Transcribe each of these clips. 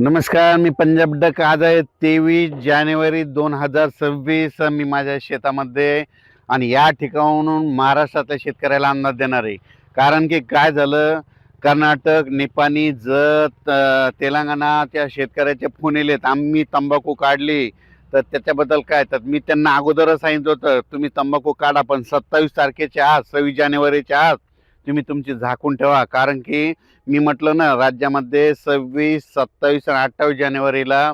नमस्कार मी पंजाब डक. आज आहे तेवीस जानेवारी दोन हजार सव्वीस. मी माझ्या शेतामध्ये आणि या ठिकाणाहून महाराष्ट्रातल्या शेतकऱ्याला अंदाज देणार आहे. कारण की काय झालं? कर्नाटक निपाणी जत तेलंगणा त्या शेतकऱ्याचे फोन येलेत आम्ही तंबाखू काढली. तर त्याच्याबद्दल काय? तर मी त्यांना अगोदरच सांगितलं होतं तुम्ही तंबाखू काढा पण सत्तावीस तारखेच्या आज सव्वीस जानेवारीच्या आज तुम्ही तुमची झाकून ठेवा. कारण की मी म्हटलं ना राज्यामध्ये सव्वीस सत्तावीस आणि अठ्ठावीस जानेवारीला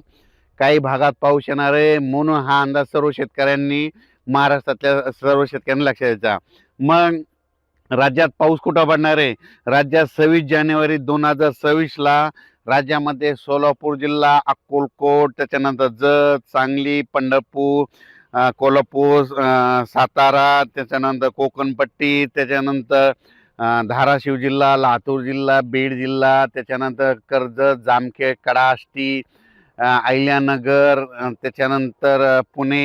काही भागात पाऊस येणार आहे. म्हणून हा अंदाज सर्व शेतकऱ्यांनी महाराष्ट्रातल्या सर्व शेतकऱ्यांनी लक्षात द्यायचा मग राज्यात पाऊस कुठं पडणार आहे? राज्यात सव्वीस जानेवारी दोन हजार सव्वीसला राज्यामध्ये सोलापूर जिल्हा अक्कोलकोट त्याच्यानंतर जत सांगली पंढरपूर कोल्हापूर सातारा त्याच्यानंतर कोकणपट्टी त्याच्यानंतर धाराशिव जिल्हा लातूर जिल्हा बीड जिल्हा त्याच्यानंतर कर्जत जामखेड कडाष्टी अहिल्यानगर त्याच्यानंतर पुणे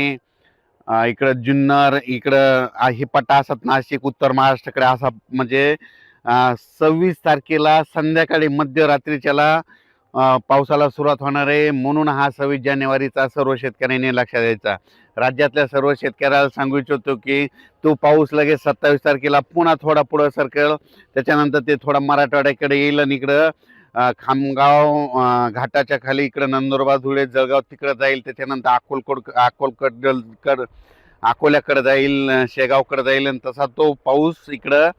इकडं जुन्नर इकडं हे पट्टा असत नाशिक उत्तर महाराष्ट्राकडे असा म्हणजे सव्वीस तारखेला संध्याकाळी मध्यरात्रीच्याला पावसाला सुरुवात होणार आहे. म्हणून हा सव्वीस जानेवारीचा सर्व शेतकऱ्यांनी लक्षात द्यायचा राज्यातल्या सर्व शेतकऱ्याला सांगू इच्छितो की तो पाऊस लगेच सत्तावीस तारखेला पुन्हा थोडा पुढं सरकेल. त्याच्यानंतर ते थोडा मराठवाड्याकडे येईल आणि इकडं खामगाव घाटाच्या खाली इकडं नंदुरबार धुळे जळगाव तिकडं जाईल. त्याच्यानंतर अकोलकोट अकोलकड कड अकोल्याकडे जाईल शेगावकडं शेगावकडे जाईल आणि तसा तो पाऊस इकडं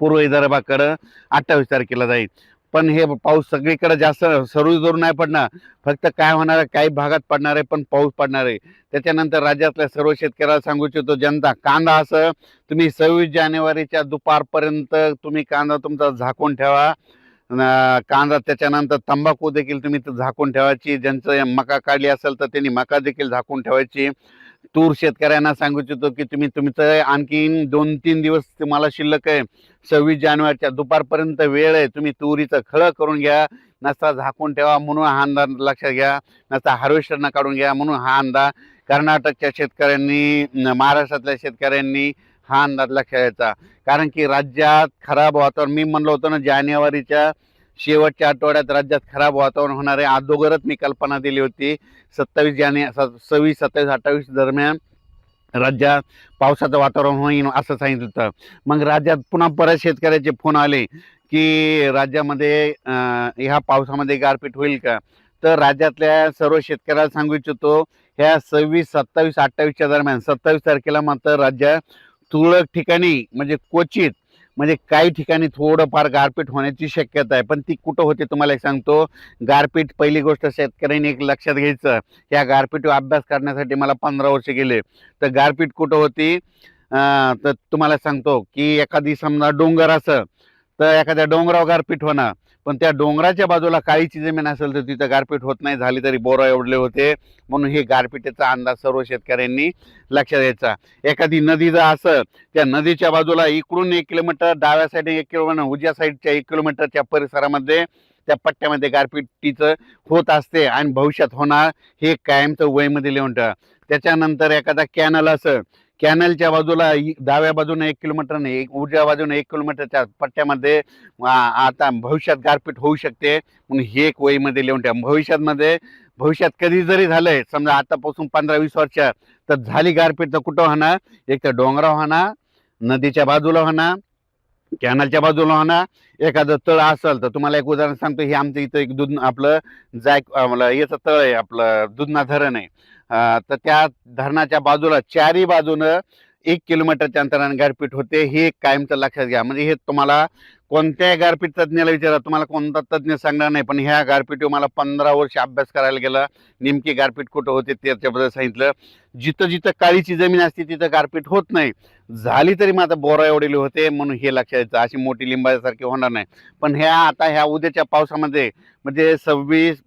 पूर्व विदर्भाकडं अठ्ठावीस तारखेला जाईल. पण हे पाऊस सगळीकडे जास्त सरू जोर नाही पडणार. फक्त काय होणार आहे काही भागात पडणार आहे पण पाऊस पडणार आहे. त्याच्यानंतर राज्यातल्या सर्व शेतकऱ्याला सांगू इच्छितो जनता कांदा असं तुम्ही सव्वीस जानेवारीच्या दुपारपर्यंत तुम्ही कांदा तुमचा झाकून ठेवा. कांदा त्याच्यानंतर तंबाखू देखील तुम्ही झाकून ठेवायची. ज्यांचं मका काढली असेल तर त्यांनी मका देखील झाकून ठेवायची. तूर शेतकऱ्यांना सांगू इच्छितो की तुम्ही तुमचं आणखीन दोन तीन दिवस तुम्हाला शिल्लक आहे. सव्वीस जानेवारीच्या दुपारपर्यंत वेळ आहे. तुम्ही तुरीचं खळं करून घ्या. नसता झाकून ठेवा म्हणून हा अंदाज लक्षात घ्या. नसता हार्वेस्टरनं काढून घ्या म्हणून हा अंदाज कर्नाटकच्या शेतकऱ्यांनी महाराष्ट्रातल्या शेतकऱ्यांनी हा अंदाज लक्षात घ्यायचा. कारण की राज्यात खराब वातावरण मी म्हणलो होतो ना जानेवारीच्या शेवटच्या आठवड्यात राज्यात खराब वातावरण होणार आहे अगोदरच मी कल्पना दिली होती. सत्तावीस जाने स- सव्वीस सत्तावीस अठ्ठावीस दरम्यान राज्यात पावसाचं वातावरण होईल असं सांगितलं होतं. मग राज्यात पुन्हा परत शेतकऱ्याचे फोन आले की राज्यामध्ये ह्या पावसामध्ये गारपीट होईल का? तर राज्यातल्या सर्व शेतकऱ्याला सांगू इच्छितो ह्या सव्वीस सत्तावीस अठ्ठावीसच्या दरम्यान सत्तावीस तारखेला मात्र राज्यात तुरळक ठिकाणी म्हणजे क्वचित म्हणजे काही ठिकाणी थोडंफार गारपीट होण्याची शक्यता आहे. पण ती कुठं होते तुम्हाला एक सांगतो. गारपीट पहिली गोष्ट शेतकऱ्यांनी एक लक्षात घ्यायचं. या गारपीटवर अभ्यास करण्यासाठी मला पंधरा वर्ष गेले. तर गारपीट कुठं होती? तर तुम्हाला सांगतो की एखादी समजा डोंगर असं तर एखाद्या डोंगरावर गारपीट होणं. पण त्या डोंगराच्या बाजूला काळीची जमीन असेल तर तिथं गारपीट होत नाही. झाली तरी बोरं एवढले होते. म्हणून हे गारपिटीचा अंदाज सर्व शेतकऱ्यांनी लक्षात घ्यायचा. एखादी नदी जर असं त्या नदीच्या बाजूला इकडून एक किलोमीटर डाव्या साईडने एक किलोमीटर उजव्या साईडच्या एक किलोमीटरच्या परिसरामध्ये त्या पट्ट्यामध्ये गारपिटीचं होत असते आणि भविष्यात होणार हे कायमचं वयमध्ये लिहून त्याच्यानंतर एखादा कॅनल असं कॅनलच्या बाजूला डाव्या बाजूने एक किलोमीटर एक उजव्या बाजूने एक किलोमीटरच्या पट्ट्यामध्ये आता भविष्यात गारपीट होऊ शकते. म्हणून हे एक वहीमध्ये लिहून ठेवा. भविष्यातमध्ये भविष्यात कधी जरी झालंय समजा आतापासून पंधरा वीस वर्ष तर झाली गारपीट तर कुठं होणार? एक तर डोंगराव होणार नदीच्या बाजूला होणार कॅनलच्या बाजूला होणार एखादं तळ असेल तर तुम्हाला एक उदाहरण सांगतो हे आमचं इथं एक दूध आपलं जाय याचं तळ आहे आपलं दुधना धरण आहे. तर त्या धरणाच्या बाजूला चारी बाजूनं एक किलोमीटरच्या अंतराने गारपीट होते हे एक कायमचं लक्षात घ्या. म्हणजे हे तुम्हाला कोणत्याही गारपीट तज्ज्ञाला विचारा तुम्हाला कोणता तज्ज्ञ सांगणार नाही पण ह्या गारपीटीवर मला पंधरा वर्ष अभ्यास करायला गेला. नेमकी गारपीट कुठं होते त्याच्याबद्दल सांगितलं. जिथं जिथं काळीची जमीन असते तिथं गारपीट होत नाही. झाली तरी माझा बोरा एवढेले होते म्हणून हे लक्षात यायचं अशी मोठी लिंबासारखी होणार नाही. पण ह्या आता ह्या उद्याच्या पावसामध्ये म्हणजे सव्वीस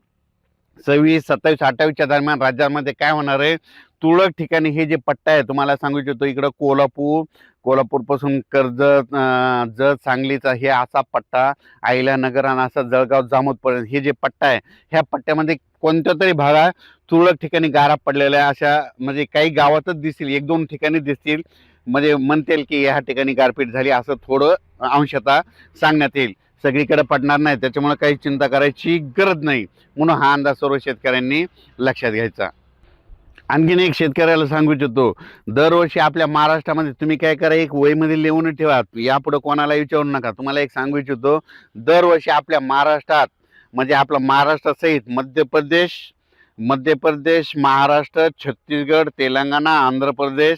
सव्वीस सत्तावीस अठ्ठावीसच्या दरम्यान राज्यामध्ये काय होणार आहे? तुरळक ठिकाणी हे जे पट्टा आहे तुम्हाला सांगू इच्छितो इकडं कोल्हापूर कोल्हापूरपासून कर्जत जत सांगलीचा हे असा पट्टा अहिल्यानगर आणि असा जळगाव जामोदपर्यंत हे जे पट्टा आहे ह्या पट्ट्यामध्ये कोणत्या तरी भागात तुरळक ठिकाणी गारा पडलेल्या आहे अशा म्हणजे काही गावातच दिसतील एक दोन ठिकाणी दिसतील म्हणजे म्हणतील की ह्या ठिकाणी गारपीट झाली असं थोडं अंशतः सांगण्यात येईल. सगळीकडे पडणार नाही त्याच्यामुळे काही चिंता करायची गरज नाही म्हणून हा अंदाज सर्व शेतकऱ्यांनी लक्षात घ्यायचा. आणखीन एक शेतकऱ्याला सांगू इच्छितो दरवर्षी आपल्या महाराष्ट्रामध्ये तुम्ही काय करा एक वहीमध्ये लिहून ठेवा. यापुढे कोणाला विचारू नका. तुम्हाला एक सांगू इच्छितो दरवर्षी आपल्या महाराष्ट्रात म्हणजे आपला महाराष्ट्रासहित मध्य प्रदेश मध्य प्रदेश महाराष्ट्र छत्तीसगड तेलंगणा आंध्र प्रदेश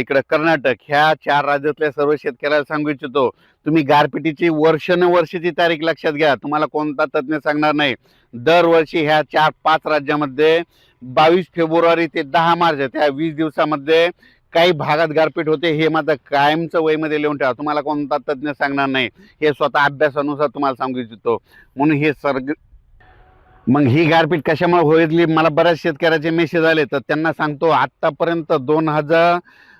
इकडं कर्नाटक ह्या चार राज्यातल्या सर्व शेतकऱ्याला सांगू इच्छितो तुम्ही गारपिटीची वर्षानुवर्षीची तारीख लक्षात घ्या. तुम्हाला कोणता तज्ज्ञ सांगणार नाही. दरवर्षी ह्या चार पाच राज्यामध्ये बावीस फेब्रुवारी ते दहा मार्च त्या वीस दिवसामध्ये काही भागात गारपीट होते हे मात्र कायमचं वयमध्ये लिहून ठेवा. तुम्हाला कोणता तज्ज्ञ सांगणार नाही. हे स्वतः अभ्यासानुसार तुम्हाला सांगू इच्छितो. म्हणून हे सर्ग मग ही गारपीट कशामुळे होईल? मला बऱ्याच शेतकऱ्याचे मेसेज आले तर त्यांना सांगतो आत्तापर्यंत दोन हजार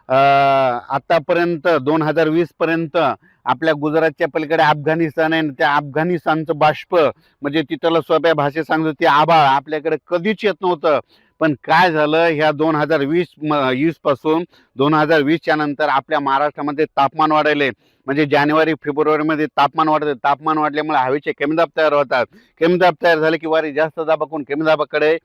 आतापर्यंत दोन हजार वीस पर्यंत आपल्या गुजरातच्या पलीकडे अफगाणिस्तान आहे त्या अफगाणिस्तानचं बाष्प म्हणजे तिथलं सोप्या भाषेत सांगतो ते आभाळ आपल्याकडे कधीच येत नव्हतं. पण काय झालं ह्या दोन हजार वीस वीसपासून दोन हजार वीसच्या नंतर आपल्या महाराष्ट्रामध्ये तापमान वाढले. म्हणजे जानेवारी फेब्रुवारीमध्ये तापमान वाढतं. तापमान वाढल्यामुळे हवेचे कमी तयार होतात. कमी तयार झाले की वारी जास्त दाबाकून कमी दाबाकडे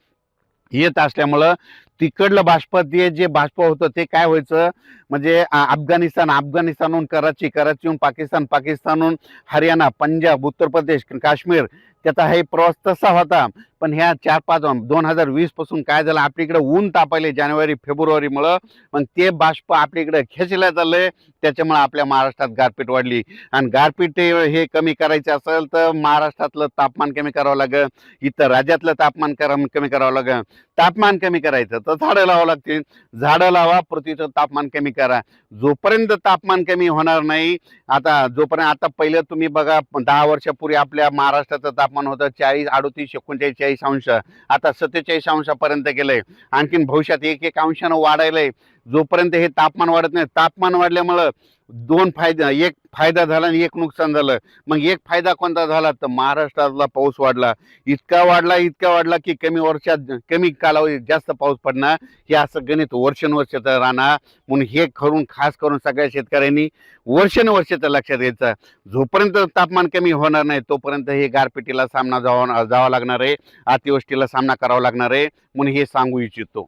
येत असल्यामुळं तिकडलं बाष्प ते जे बाष्प होतं ते काय व्हायचं? म्हणजे अफगाणिस्तान अफगाणिस्तानहून कराची कराचीहून पाकिस्तान पाकिस्तानहून हरियाणा पंजाब उत्तर प्रदेश काश्मीर त्याचा हे प्रवास तसा होता. पण ह्या चार पाच दोन हजार वीसपासून काय झालं आपल्याकडे ऊन तापायले जानेवारी फेब्रुवारीमुळं मग ते बाष्प आपल्याकडे खेचल्या चाललंय. त्याच्यामुळं आपल्या महाराष्ट्रात गारपीट वाढली. आणि गारपीट हे हे कमी करायचं असेल तर महाराष्ट्रातलं तापमान कमी करावं लागेल. इतर राज्यातलं तापमान करा कमी करावं लागेल. तापमान कमी करायचं तर झाडं लावावं लागतील. झाडं लावा पृथ्वीचं तापमान कमी करा. जोपर्यंत तापमान कमी होणार नाही आता जोपर्यंत आता पहिलं तुम्ही बघा दहा वर्षापूर्वी आपल्या महाराष्ट्राचं तापमान होतं चाळीस अडोतीस एकोणचाळीस चाळीस अंश. आता सत्तेचाळीस अंशापर्यंत गेलंय. आणखीन भविष्यात एक एक अंशानं वाढायलंय. जोपर्यंत हे तापमान वाढत नाही तापमान वाढल्यामुळं दोन फायदा एक फायदा झाला आणि एक नुकसान झालं. मग एक फायदा कोणता झाला? तर महाराष्ट्रातला पाऊस वाढला. इतका वाढला इतका वाढला की कमी वर्षात कमी कालावधीत जास्त पाऊस पडणार. हे असं गणित वर्षानुवर्षाचं राहणार. म्हणून हे करून खास करून सगळ्या शेतकऱ्यांनी वर्षानुवर्षाचं लक्षात घ्यायचं. जोपर्यंत तापमान कमी होणार नाही तोपर्यंत हे गारपिटीला सामना जावा जावा लागणार आहे. अतिवृष्टीला सामना करावा लागणार आहे. म्हणून हे सांगू इच्छितो.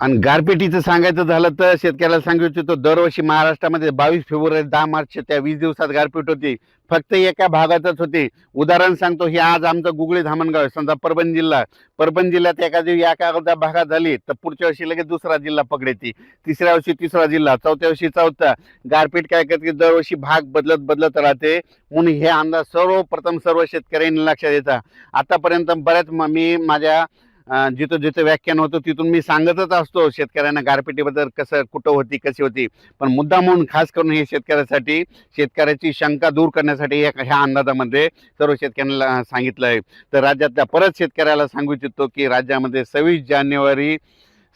आणि गारपिटीचं सांगायचं झालं तर शेतकऱ्याला सांगू इच्छितो दरवर्षी महाराष्ट्रामध्ये बावीस फेब्रुवारी दहा मार्च त्या वीस दिवसात गारपीट होती. फक्त एका भागातच होती. उदाहरण सांगतो हे आज आमचं गुगळी धामणगाव आहे समजा परभणी जिल्हा. परभणी जिल्ह्यात एका दिवशी एका भागात झाली तर पुढच्या वर्षी लगेच दुसरा जिल्हा पकडेती तिसऱ्या वर्षी तिसरा जिल्हा चौथ्या वर्षी चौथा. गारपीट काय करते दरवर्षी भाग बदलत बदलत राहते. म्हणून हे अंदाज सर्वप्रथम सर्व शेतकऱ्यांनी लक्षात येतात आतापर्यंत बऱ्याच मी माझ्या जिथं जिथं व्याख्यान होतं तिथून मी सांगतच असतो शेतकऱ्यांना गारपिटीबद्दल कसं कुठं होती कशी होती. पण मुद्दा म्हणून खास करून हे शेतकऱ्यासाठी शेतकऱ्याची शंका दूर करण्यासाठी ह्या अंदाजामध्ये सर्व शेतकऱ्यांना सांगितलं आहे तर राज्यातल्या परत शेतकऱ्याला सांगू इच्छितो की राज्यामध्ये सव्वीस जानेवारी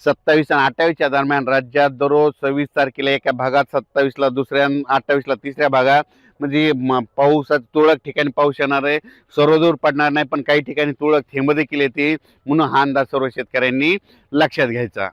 सत्तावीस आणि अठ्ठावीसच्या दरम्यान राज्यात दररोज सव्वीस तारखेला एका भागात सत्तावीसला दुसऱ्या अठ्ठावीसला तिसऱ्या भागात. म्हणजे म- पाऊसात तुरळक ठिकाणी पाऊस येणार आहे. सर्वदूर पडणार नाही पण काही ठिकाणी तुरळक थेंब देखील येतील म्हणून हा अंदाज सर्व शेतकऱ्यांनी लक्षात घ्यायचा.